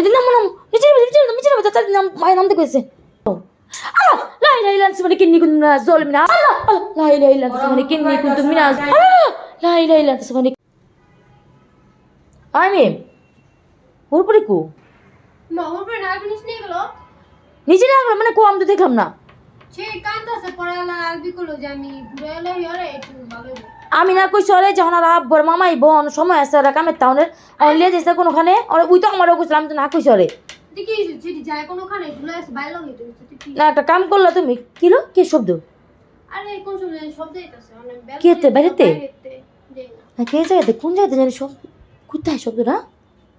এদিন নাম নাম নিচে নিচে নিচে তার নাম মায়ের নাম দেখেছে আল্লাহ লা ইলাহা ইল্লাল্লাহ সুবহানাকা কিন্নি কুনতু মিনাজ জালিমিন আল্লাহ আল্লাহ লা ইলাহা ইল্লাল্লাহ সুবহানাকা কিন্নি কুনতু মিনাজ আল্লাহ লা ইলাহা ইল্লাল্লাহ সুবহানাকা আমি ওরপরে কো। মা ওর না জিনিস নিয়ে গেল মানে কো আমি তো দেখলাম না। পড়ালা যে আমি ঘুরে এলে হরে একটু ভালো আমি না কই সরে যখন আর আব্বর মামাই বোন সময় আছে ওরা কামের টাউনের অনলিয়ে যেতে কোনোখানে ওরা উই তো আমারও কইছিলাম আমি তো না কই কি না একটা কাম করলা তুমি। কিলো কি শব্দ? আরে কোন সময় শব্দ হইতাছে অনেক বেল কি হতে, বাইরেতে? না। কে জায়গাতে কোন জায়গাতে জানি সব কোথায় শব্দটা?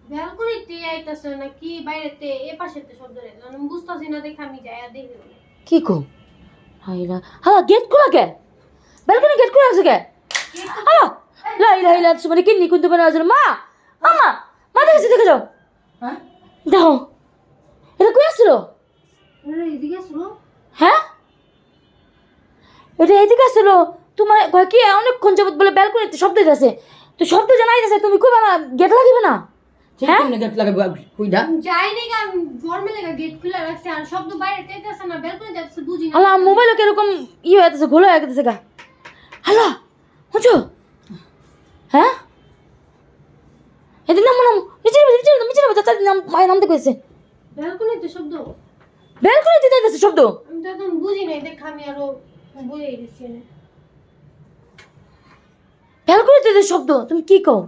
ব্যালকনিতে আইতাছে না কি বাইরেতে এ পাশেতে শব্দ রে বুঝতাছি না দেখে আমি যাই দেখি। কি কো হাইলা হালা গেট খোলা কে? ব্যালকনি গেট খোলা আছে কে? হালা লাই লাই লাই সুমানে কিন্নি কুন্তু বানা আছে মা মামা মা দেখেছি দেখে যাও। হ্যাঁ? দেখো। এটা কই আসছিল? আরে এদিকে শুনো হ্যাঁ? এটা এদিকে আসছিল। তোমার কয় কি অনেকক্ষণ যাবত বলে ব্যালকনিতে শব্দ দিতেছে। তো শব্দ জানাইতেছে তুমি কই বানা গেট লাগিবে না? হ্যাঁ? গেট লাগাবো কইডা যাই নাকি আমি গরমে লেগে গেট খুলে রাখছি আর শব্দ বাইরে তেতাছে না যাচ্ছে বুঝি না আল্লাহ মোবাইল কীরকম ই হয়ে যাচ্ছে ঘোলা হয়ে গেছে গা। হ্যালো বুঝছ হ্যাঁ? এদিন নাম নাম। নিচে নিচে নিচে তার নাম মায়ের নাম দেখেছে শব্দ। ব্যালকনি দিতে যাচ্ছে শব্দ। আমি তো একদম বুঝি নাই দেখ আমি আরও বুঝে গেছি। শব্দ তুমি কি কও?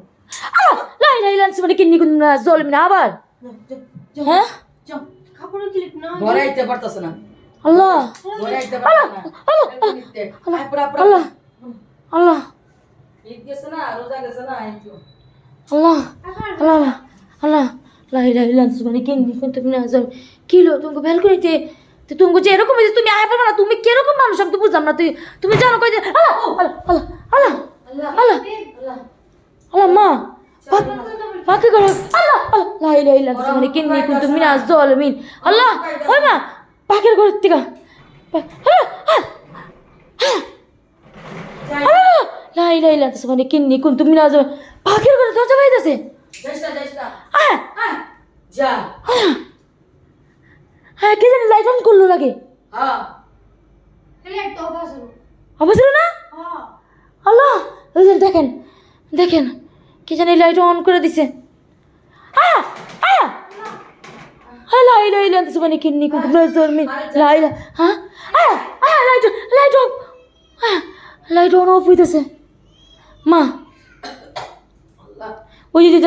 আল্লাহ লাই লাই মানে কিন্নি কুন জল মিনা আবার। হ্যাঁ? কাপড়ের ক্লিপ না ঘরে আইতে পারতাছ না। আল্লাহ। ঘরে আইতে পারতাছ না। আল্লাহ। পুরা আল্লাহ। আল্লাহ। ঈদ গেছে না রোজা গেছে না এই তো আল্লাহ। আল্লাহ আল্লাহ। লাই লাই লান্স মানে কিন্নি কুন তুমি না জল কিলো তুমি ব্যালকনিতে তো তুমি যে এরকম হয়েছে তুমি আয় পারবে না। তুমি কীরকম মানুষ আমি তো বুঝলাম না। তুই তুমি জানো কই আল্লাহ আল্লাহ আল্লাহ আল্লাহ। আল্লাহ। আল্লাহ। আল্লাহ। মা। বাকি করো। আল্লাহ আল্লাহ লাই লাই লান্স মানে কিন্নি কুন তুমি না জল মিন আল্লাহ ওই মা পাখির ঘর থেকে। লাই লাই লান্স মানে কিন্নি কুন তুমি না জল পাখির ঘরে দরজা বাইতেছে হ্যাঁ কে জানি লাইট অন করল লাগে হ্যাঁ। অবসর না? হ্যাঁ। আল্লাহ দেখেন দেখেন। কে জানি লাইট অন করে দিছে। আয়া হ্যাঁ লাই লাই লাই তো মানে কিন্নি কুন নজর মি লাই লাই হ্যাঁ আয়া আয়া লাইট লাইট অফ হইতেছে মা ওই যে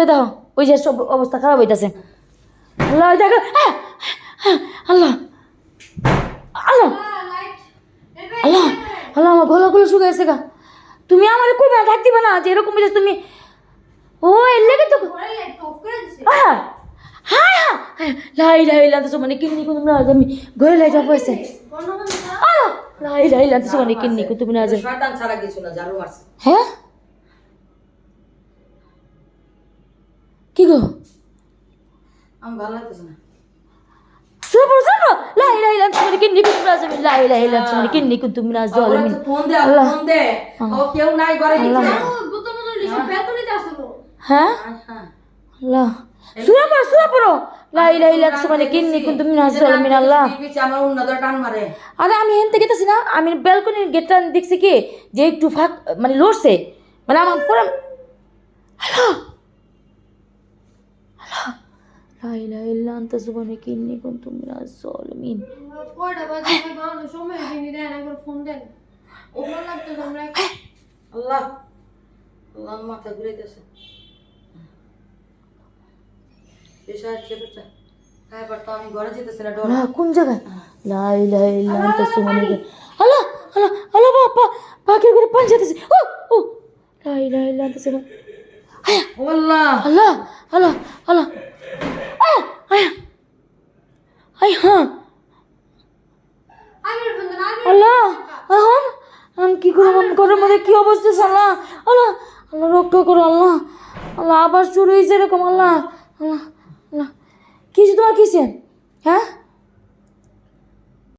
ওই যে সব অবস্থা খারাপ হইতেছে আল্লাহ দেখো আল্লাহ আল্লাহ আল্লাহ আল্লাহ আমার গেছে গা তুমি আমার কই না দিবে না যে এরকম তুমি ও এর লেগে তো ঘরে লাইট অফ করে দিছে আহা হায় হা লাই লাই লাই তো মানে কিন্নি কো তুমি না আমি ঘরে লাই যা পয়সা গণবন্ধ আহ লাই লাই লাই তো মানে কিন্নি কো তুমি না যা শয়তান ছাড়া কিছু না ঝাড়ু মারছে হ্যাঁ কি গো আমি ভালো লাগতেছে না সুপর সুপর লাই লাই লাই তো মানে কিন্নি কো তুমি না যাবে লাই লাই লাই তো মানে কিন্নি কো তুমি না জল ওরা আমি তো ফোন দে ফোন দে ও কেউ নাই ঘরে আল্লাহ। নিচে ও বোতল বোতল দিছে ব্যালকনিতে আসলো হ্যাঁ? হ্যাঁ আল্লাহ। সুরা পড়ো পড়ো। মানে কিন্নি কো তুমি না আমি আল্লাহ আমার টান মারে। আরে আমি হেনতে গেতেছি না আমি ব্যালকনির গেটটা দেখছি কি যে একটু ফাঁক মানে লড়ছে। মানে আমার পুরো হ্যালো হ্যালো লাই লাই লাই আনতে সুবনে কিন্নি কোন তুমি না কয়টা বাজে? গানো সময় দিনি দেন একবার ফোন দেন। ওগুলো লাগতো আমরা আল্লাহ! আল্লাহ মাথা হ্যাঁ ঘরে না কোন জায়গায় লাই লাই লাই আনতে সুবনে হ্যালো হ্যালো হ্যালো বাবা পাখির করে পান যেতেছে ও ও লাই লাই লাই আনতে সুবনে ও আল্লাহ আল্লাহ আল্লাহ আল্লাহ আয় আয় আয় হ্যাঁ আগের ফোন দেন আগে আল্লাহ এখন আমি কি করব আমি ঘরের মধ্যে কি অবস্থা আল্লাহ আল্লাহ আল্লাহ রক্ষা করো আল্লাহ আল্লাহ আবার শুরু হয়েছে এরকম আল্লাহ আল্লাহ আল্লাহ কিছু তোমার কিসের হ্যাঁ?